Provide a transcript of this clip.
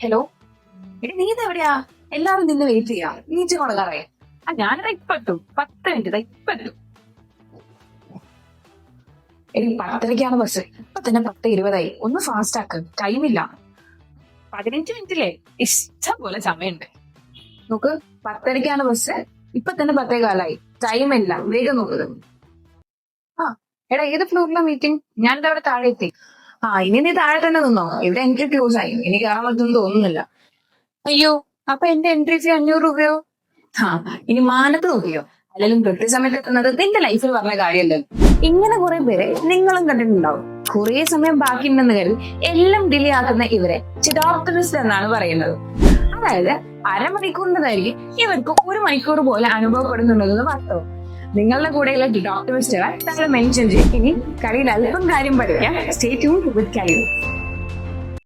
Hello എടി നീ എവിടെയാ എല്ലാവരും നിന്ന് വെയിറ്റ് ചെയ്യാ. നീച്ച് കൊണകാറേ ആ ഞാനിതാ ഇപ്പൊ എത്തും പത്ത് മിനിറ്റ് ഇതാ ഇപ്പൊ എത്തും എടി പത്തരക്കാണ് ബസ് ഇപ്പൊ തന്നെ പത്ത് ഇരുപതായി. ഒന്ന് ഫാസ്റ്റ് ആക്ക്. ടൈം ഇല്ല. പതിനഞ്ച് മിനിറ്റില്ലേ ഇഷ്ടം പോലെ സമയമുണ്ട്. നോക്ക് പത്തരക്കാണ് ബസ് ഇപ്പൊ തന്നെ പത്തേ കാലായി. ഇല്ല. വേഗം നോക്കുക ആ എടാ ഏത് ഫ്ലോറിലാ മീറ്റിംഗ് ഞാനിതവിടെ താഴെ എത്തി. ആ ഇനി നീ താഴെ തന്നെ നിന്നോ. ഇവിടെ എൻട്രി ക്ലോസ് ആയി. ഇനി കയറാൻ പറ്റുമെന്ന് തോന്നുന്നില്ല. അയ്യോ അപ്പൊ എന്റെ എൻട്രി ഫീ അഞ്ഞൂറ് രൂപയോ? ആ ഇനി മാനത്ത് നോക്കിയോ? അല്ലെങ്കിൽ കൃത്യസമയത്ത് എത്തുന്നത് നിന്റെ ലൈഫിൽ പറഞ്ഞ കാര്യമല്ലേ? ഇങ്ങനെ കുറെ പേരെ നിങ്ങളും കണ്ടിട്ടുണ്ടാവും. കുറെ സമയം ബാക്കിയുണ്ടെന്ന് കരുതി എല്ലാം ഡിലേ ആക്കുന്ന ഇവരെ ചിഡോപ്റ്ററിസ്റ്റ് എന്നാണ് പറയുന്നത്. അതായത് അരമണിക്കൂറിന്റെതായിരിക്കും ഇവർക്ക് ഒരു മണിക്കൂർ പോലെ അനുഭവപ്പെടുന്നുണ്ടെന്ന് വാസ്തവം നിങ്ങളുടെ കൂടെയുള്ള ഡോക്ടർ താങ്കൾ മെൻഷൻ ചെയ്യും. ഇനി കളിയിൽ അല്പം കാര്യം പഠിക്കാം സ്റ്റേ ട്യൂൺ വിത്ത് കളി